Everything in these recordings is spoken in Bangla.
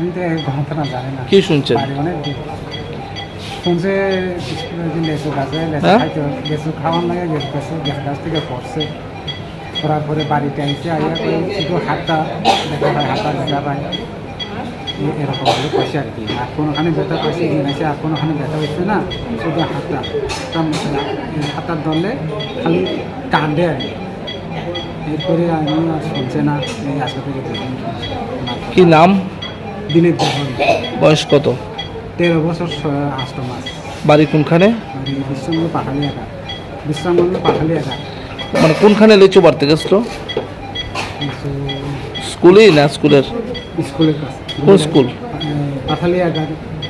আমি তো ঘটনা জানি না। কি শুনছেন? বাড়ি অনেক দূর। শুনছে গাছে হ্যাঁ? খাইতে লেচু খাওয়ার লাগে গেছে গেছে গেছে গাছ থেকে পড়ছে। পড়ার পরে বাড়িতে আইসে আইয়া করে শুধু হাতটা দেখা পায় হাতটা দেখা পায়। এরকম করে আর কি। আর কোনোখানে ব্যথা আর কোনোখানে ব্যথা হচ্ছে না শুধু হাতটা। হাতটা ধরলে খালি কাঁদে আর কি। এরপরে আমি আর শুনছে না এই আজকে থেকে কি নাম? দিনের দেখুন বয়স কত? তেরো বছর আষ্ট মাস। বাড়ি কোনখানে? বিশ্বমূল্য পাঠালি একা বিশ্বমূল্য পাঠালি একা মানে কোনখানে লিচু বাড়তে গেছিল? কিছু স্কুলেই না স্কুলের? স্কুলের কাছে। কোন স্কুল? পাথালি এগার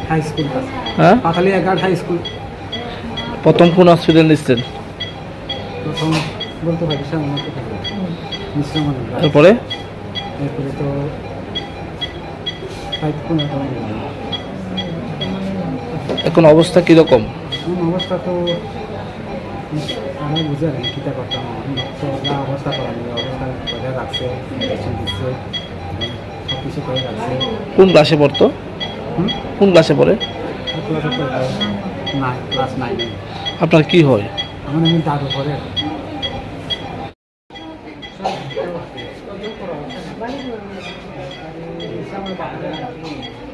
হাই স্কুল কাছে। হ্যাঁ? পাথালি এগার হাই স্কুল। প্রথম কোন হসপিটাল নিচ্ছেন? প্রথম বলতে পারি সামনে। বিশ্বমূল্য এরপরে তো এখন অবস্থা কীরকম? অবস্থা তো আমি বুঝে কীটা করতাম। না অবস্থা করা অবস্থা বজায় রাখছে দিচ্ছে সব কিছু করে রাখছে। কোন ক্লাসে পড়তো? কোন ক্লাসে পড়ে? ক্লাস নাইনে আপনার কি হয়? আমার আমি দাদু Thank you. 150 bạn nữa.